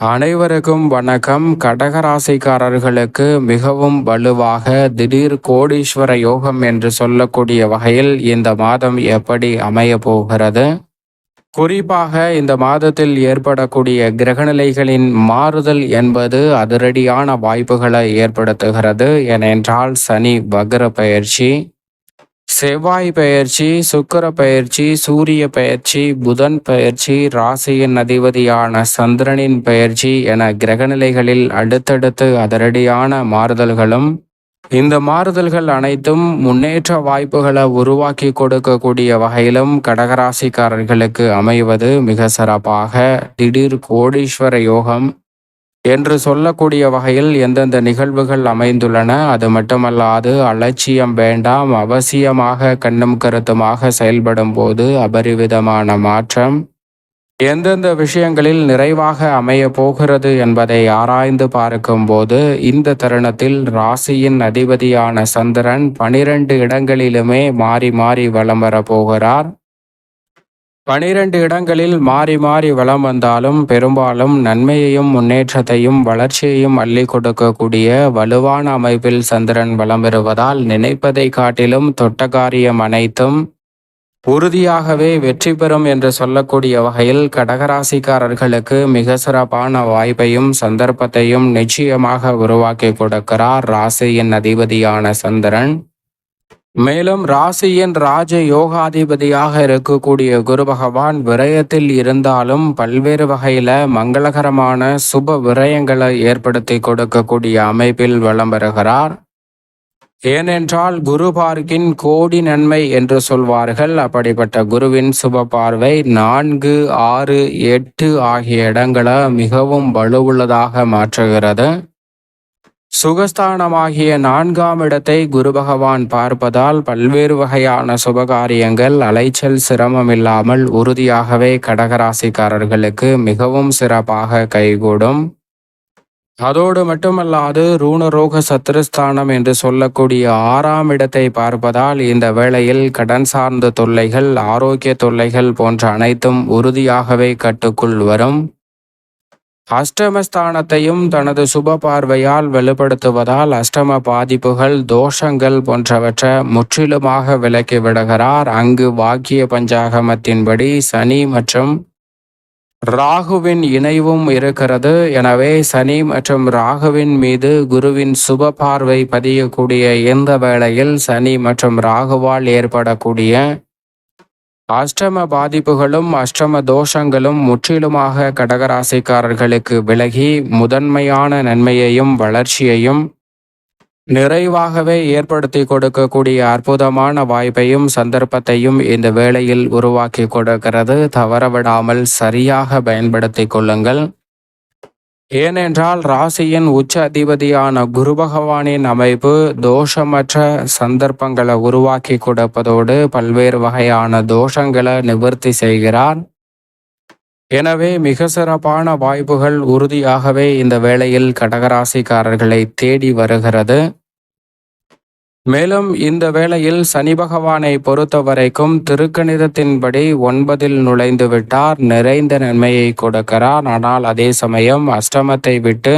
அனைவருக்கும் வணக்கம். கடகராசிக்காரர்களுக்கு மிகவும் வலுவாக திடீர் கோடீஸ்வர யோகம் என்று சொல்லக்கூடிய வகையில் இந்த மாதம் எப்படி அமைய போகிறது? குறிப்பாக இந்த மாதத்தில் ஏற்படக்கூடிய கிரகநிலைகளின் மாறுதல் என்பது அதிரடியான வாய்ப்புகளை ஏற்படுத்துகிறது. ஏனென்றால் சனி வக்ர பயிற்சி செவ்வாய் பெயர்ச்சி சுக்கிர பெயர்ச்சி சூரிய பெயர்ச்சி புதன் பெயர்ச்சி ராசியின் அதிபதியான சந்திரனின் பெயர்ச்சி என கிரகநிலைகளில் அடுத்தடுத்து அதிரடியான மாறுதல்களும் இந்த மாறுதல்கள் அனைத்தும் முன்னேற்ற வாய்ப்புகளை உருவாக்கி கொடுக்கக்கூடிய வகையிலும் கடகராசிக்காரர்களுக்கு அமைவது மிக சிறப்பாக. திடீர் கோடீஸ்வர யோகம் என்று சொல்லக்கூடிய வகையில் எந்தெந்த நிகழ்வுகள் அமைந்துள்ளன அது மட்டுமல்லாது அலட்சியம் வேண்டாம் அவசியமாக கண்ணும் கருத்துமாக செயல்படும் போது அபரிவிதமான மாற்றம். எந்தெந்த விஷயங்களில் நிறைவாக அமைய போகிறது என்பதை ஆராய்ந்து பார்க்கும்போது இந்த தருணத்தில் ராசியின் அதிபதியான சந்திரன் பனிரெண்டு இடங்களிலுமே மாறி மாறி வலம் வரப்போகிறார் பனிரெண்டு இடங்களில் மாறி மாறி வளம் வந்தாலும் பெரும்பாலும் நன்மையையும் முன்னேற்றத்தையும் வளர்ச்சியையும் அள்ளி கொடுக்கக்கூடிய வலுவான அமைப்பில் சந்திரன் வளம் பெறுவதால் நினைப்பதை காட்டிலும் தொட்ட காரியம் அனைத்தும் உறுதியாகவே வெற்றி பெறும் என்று சொல்லக்கூடிய வகையில் கடகராசிக்காரர்களுக்கு மிக சிறப்பான வாய்ப்பையும் சந்தர்ப்பத்தையும் நிச்சயமாக உருவாக்கி கொடுக்கிறார் ராசியின் அதிபதியான சந்திரன். மேலும் ராசியின் ராஜ யோகாதிபதியாக இருக்கக்கூடிய குரு பகவான் விரயத்தில் இருந்தாலும் பல்வேறு வகையில மங்களகரமான சுப விரயங்களை ஏற்படுத்தி கொடுக்கக்கூடிய அமைப்பில் வளம் பெறுகிறார் ஏனென்றால் குரு பார்க்கின் கோடி நன்மை என்று சொல்வார்கள். அப்படிப்பட்ட குருவின் சுப பார்வை நான்கு ஆறு எட்டு ஆகிய இடங்களை மிகவும் வலுவுள்ளதாக மாற்றுகிறது. சுகஸ்தானமாகிய நான்காம் இடத்தை குரு பகவான் பார்ப்பதால் பல்வேறு வகையான சுபகாரியங்கள் அலைச்சல் சிரமம் இல்லாமல் உறுதியாகவே கடகராசிக்காரர்களுக்கு மிகவும் சிறப்பாக கைகூடும். அதோடு மட்டுமல்லாது ரூணரோக சத்ருஸ்தானம் என்று சொல்லக்கூடிய ஆறாம் இடத்தை பார்ப்பதால் இந்த வேளையில் கடன் சார்ந்த தொல்லைகள் ஆரோக்கிய தொல்லைகள் போன்ற அனைத்தும் உறுதியாகவே கட்டுக்குள் வரும். அஷ்டமஸ்தானத்தையும் தனது சுப பார்வையால் வெளிப்படுத்துவதால் அஷ்டம பாதிப்புகள் தோஷங்கள் போன்றவற்றை முற்றிலுமாக விலக்கி விடுகிறார். அங்கு வாக்கிய பஞ்சாகமத்தின்படி சனி மற்றும் ராகுவின் இணைவும் இருக்கிறது. எனவே சனி மற்றும் ராகுவின் மீது குருவின் சுப பார்வை பதியக்கூடிய எந்த வேளையில் சனி மற்றும் ராகுவால் ஏற்படக்கூடிய அஷ்டம பாதிப்புகளும் அஷ்டம தோஷங்களும் முற்றிலுமாக கடகராசிக்காரர்களுக்கு விலகி முதன்மையான நன்மையையும் வளர்ச்சியையும் நிறைவாகவே ஏற்படுத்தி கொடுக்கக்கூடிய அற்புதமான வாய்ப்பையும் சந்தர்ப்பத்தையும் இந்த வேளையில் உருவாக்கி கொடுக்கிறது. தவறவிடாமல் சரியாக பயன்படுத்தி கொள்ளுங்கள். ஏனென்றால் ராசியின் உச்ச அதிபதியான குரு பகவானின் அமைப்பு தோஷமற்ற சந்தர்ப்பங்களை உருவாக்கி கொடுப்பதோடு பல்வேறு வகையான தோஷங்களை நிவர்த்தி செய்கிறார். எனவே மிக சிறப்பான வாய்ப்புகள் உறுதியாகவே இந்த வேளையில் கடகராசிக்காரர்களை தேடி வருகிறது. மேலும் இந்த வேளையில் சனி பகவானை பொறுத்த வரைக்கும் திருக்கணிதத்தின்படி ஒன்பதில் நுழைந்து விட்டார். நிறைந்த நன்மையை கொடுக்கிறார். ஆனால் அதே சமயம் அஷ்டமத்தை விட்டு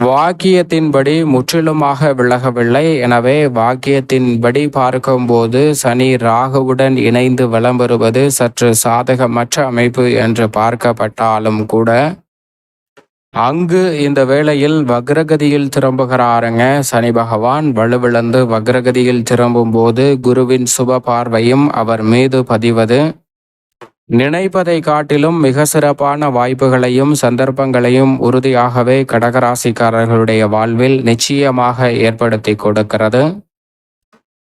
வாக்கியத்தின்படி முற்றிலுமாக விலகவில்லை. எனவே வாக்கியத்தின்படி பார்க்கும்போது சனி ராகுவுடன் இணைந்து வலம் வருவது சற்று சாதகமற்ற அமைப்பு என்று பார்க்கப்பட்டாலும் கூட அங்கு இந்த வேளையில் வக்ரகதியில் திரும்புகிறாருங்க. சனி பகவான் வலுவிழந்து வக்ரகதியில் திரும்பும் போது குருவின் சுப பார்வையும் அவர் மீது பதிவது. நினைப்பதை காட்டிலும் மிக சிறப்பான வாய்ப்புகளையும் சந்தர்ப்பங்களையும் உறுதியாகவே கடகராசிக்காரர்களுடைய வாழ்வில் நிச்சயமாக ஏற்படுத்தி கொடுக்கிறது.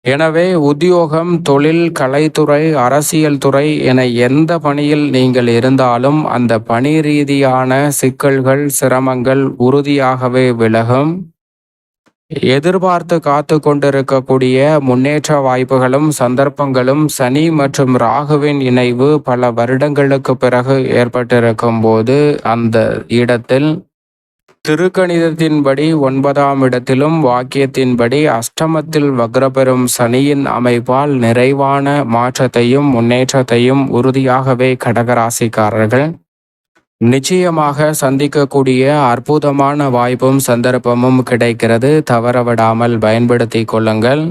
எனவே உத்தியோகம் தொழில் கலைத்துறை அரசியல் துறை என எந்த பணியில் நீங்கள் இருந்தாலும் அந்த பணி ரீதியான சிக்கல்கள் சிரமங்கள் உறுதியாகவே விலகும். எதிர்பார்த்து காத்து கொண்டிருக்கக்கூடிய முன்னேற்ற வாய்ப்புகளும் சந்தர்ப்பங்களும் சனி மற்றும் ராகுவின் இணைவு பல வருடங்களுக்கு பிறகு ஏற்பட்டிருக்கும் போது அந்த இடத்தில் திருக்கணிதத்தின்படி ஒன்பதாம் இடத்திலும் வாக்கியத்தின்படி அஷ்டமத்தில் வக்ரபெறும் சனியின் அமைப்பால் நிறைவான மாற்றத்தையும் முன்னேற்றத்தையும் உறுதியாகவே கடகராசிக்காரர்கள் நிச்சயமாக சந்திக்கக்கூடிய அற்புதமான வாய்ப்பும் சந்தர்ப்பமும் கிடைக்கிறது. தவறவிடாமல் பயன்படுத்திக் கொள்ளுங்கள்.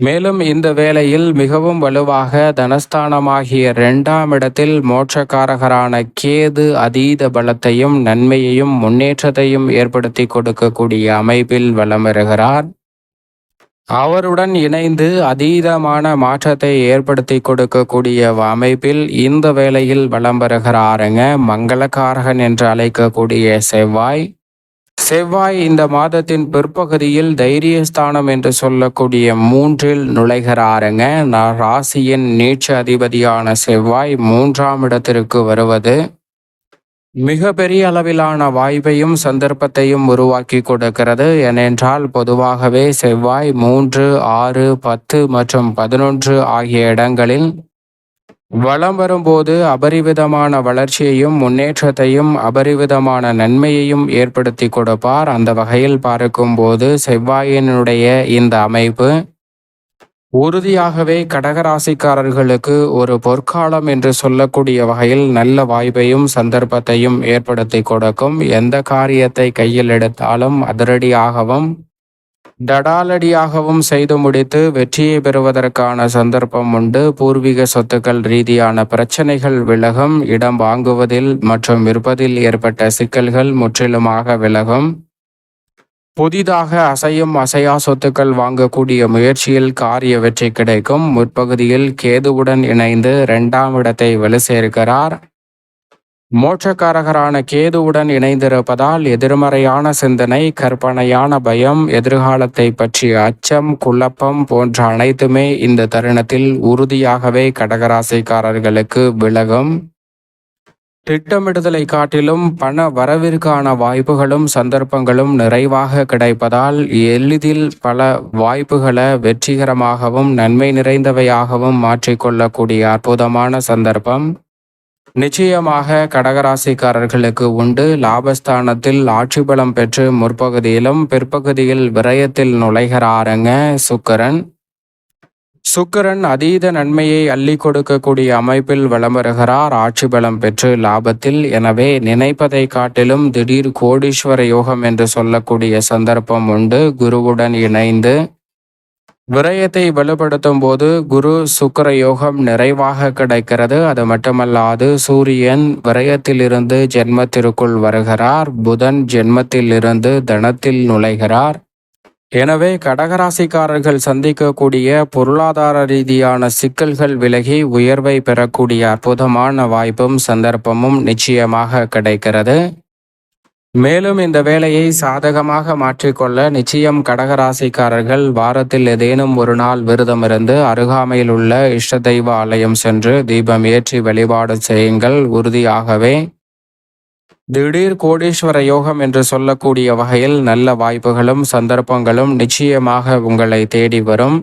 மேலும் இந்த வேளையில் மிகவும் வலுவாக தனஸ்தானமாகிய இரண்டாம் இடத்தில் மோட்சக்காரகரான கேது அதீத பலத்தையும் நன்மையையும் முன்னேற்றத்தையும் ஏற்படுத்தி கொடுக்கக்கூடிய அமைப்பில் வலம் வருகிறார் அவருடன் இணைந்து அதீதமான மாற்றத்தை ஏற்படுத்தி கொடுக்கக்கூடிய அமைப்பில் இந்த வேளையில் வலம் வருகிறாருங்க மங்களக்காரகன் என்று அழைக்கக்கூடிய செவ்வாய். செவ்வாய் இந்த மாதத்தின் பிற்பகுதியில் தைரியஸ்தானம் என்று சொல்லக்கூடிய மூன்றில் நுழைகிறாருங்க. ராசியின் நீட்ச அதிபதியான செவ்வாய் மூன்றாம் இடத்திற்கு வருவது மிக பெரிய அளவிலான வாய்ப்பையும் சந்தர்ப்பத்தையும் உருவாக்கி கொடுக்கிறது. ஏனென்றால் பொதுவாகவே செவ்வாய் மூன்று ஆறு பத்து மற்றும் பதினொன்று ஆகிய இடங்களில் வளம் வரும்போது அபரிவிதமான வளர்ச்சியையும் முன்னேற்றத்தையும் அபரிவிதமான நன்மையையும் ஏற்படுத்தி கொடுப்பார். அந்த வகையில் பார்க்கும்போது செவ்வாயினுடைய இந்த அமைப்பு உறுதியாகவே கடகராசிக்காரர்களுக்கு ஒரு பொற்காலம் என்று சொல்லக்கூடிய வகையில் நல்ல வாய்ப்பையும் சந்தர்ப்பத்தையும் ஏற்படுத்தி கொடுக்கும். எந்த காரியத்தை கையில் எடுத்தாலும் அதிரடியாகவும் டடாலடியாகவும் செய்து முடித்து வெற்றியை பெறுவதற்கான சந்தர்ப்பம் உண்டு. பூர்வீக சொத்துக்கள் ரீதியான பிரச்சனைகள் விலகும். இடம் வாங்குவதில் மற்றும் விற்பதில் ஏற்பட்ட சிக்கல்கள் முற்றிலுமாக விலகும். புதிதாக அசையும் அசையா சொத்துக்கள் வாங்கக்கூடிய முயற்சியில் காரிய வெற்றி கிடைக்கும். முற்பகுதியில் கேதுவுடன் இணைந்து இரண்டாம் இடத்தை வலு சேர்க்கிறார் மோட்சக்காரகரான கேதுவுடன் இணைந்திருப்பதால் எதிர்மறையான சிந்தனை கற்பனையான பயம் எதிர்காலத்தை பற்றிய அச்சம் குழப்பம் போன்ற அனைத்துமே இந்த தருணத்தில் உறுதியாகவே கடகராசிக்காரர்களுக்கு விலகும். திட்டமிடுதலை காட்டிலும் பண வரவிற்கான வாய்ப்புகளும் சந்தர்ப்பங்களும் நிறைவாக கிடைப்பதால் எளிதில் பல வாய்ப்புகளை வெற்றிகரமாகவும் நன்மை நிறைந்தவையாகவும் மாற்றிக்கொள்ளக்கூடிய அற்புதமான சந்தர்ப்பம். நிச்சயமாக கடகராசிக்காரர்களுக்கு உண்டு. லாபஸ்தானத்தில் ஆட்சி பலம் பெற்று முற்பகுதியிலும் பிற்பகுதியில் விரயத்தில் நுழைகிறாருங்க சுக்கரன். சுக்கரன் அதீத நன்மையை அள்ளி கொடுக்கக்கூடிய அமைப்பில் வலம் வருகிறார் ஆட்சி பலம் பெற்று லாபத்தில். எனவே நினைப்பதை காட்டிலும் திடீர் கோடீஸ்வர யோகம் என்று சொல்லக்கூடிய சந்தர்ப்பம் உண்டு. குருவுடன் இணைந்து விரயத்தை வலுப்படுத்தும் போது குரு சுக்கர யோகம் நிறைவாக கிடைக்கிறது. அது மட்டுமல்லாது சூரியன் விரயத்திலிருந்து ஜென்மத்திற்குள் வருகிறார். புதன் ஜென்மத்திலிருந்து தனத்தில் நுழைகிறார். எனவே கடகராசிக்காரர்கள் சந்திக்கக்கூடிய பொருளாதார ரீதியான சிக்கல்கள் விலகி உயர்வை பெறக்கூடிய அற்புதமான வாய்ப்பும் சந்தர்ப்பமும் நிச்சயமாக கிடைக்கிறது. மேலும் இந்த வேலையை சாதகமாக மாற்றிக்கொள்ள நிச்சயம் கடகராசிக்காரர்கள் வாரத்தில் ஏதேனும் ஒரு நாள் விரதம் இருந்து அருகாமையில் உள்ள இஷ்ட தெய்வ ஆலயம் சென்று தீபம் ஏற்றி வழிபாடு செய்யுங்கள். உறுதியாகவே திடீர் கோடீஸ்வர யோகம் என்று சொல்லக்கூடிய வகையில் நல்ல வாய்ப்புகளும் சந்தர்ப்பங்களும் நிச்சயமாக உங்களை தேடி வரும்.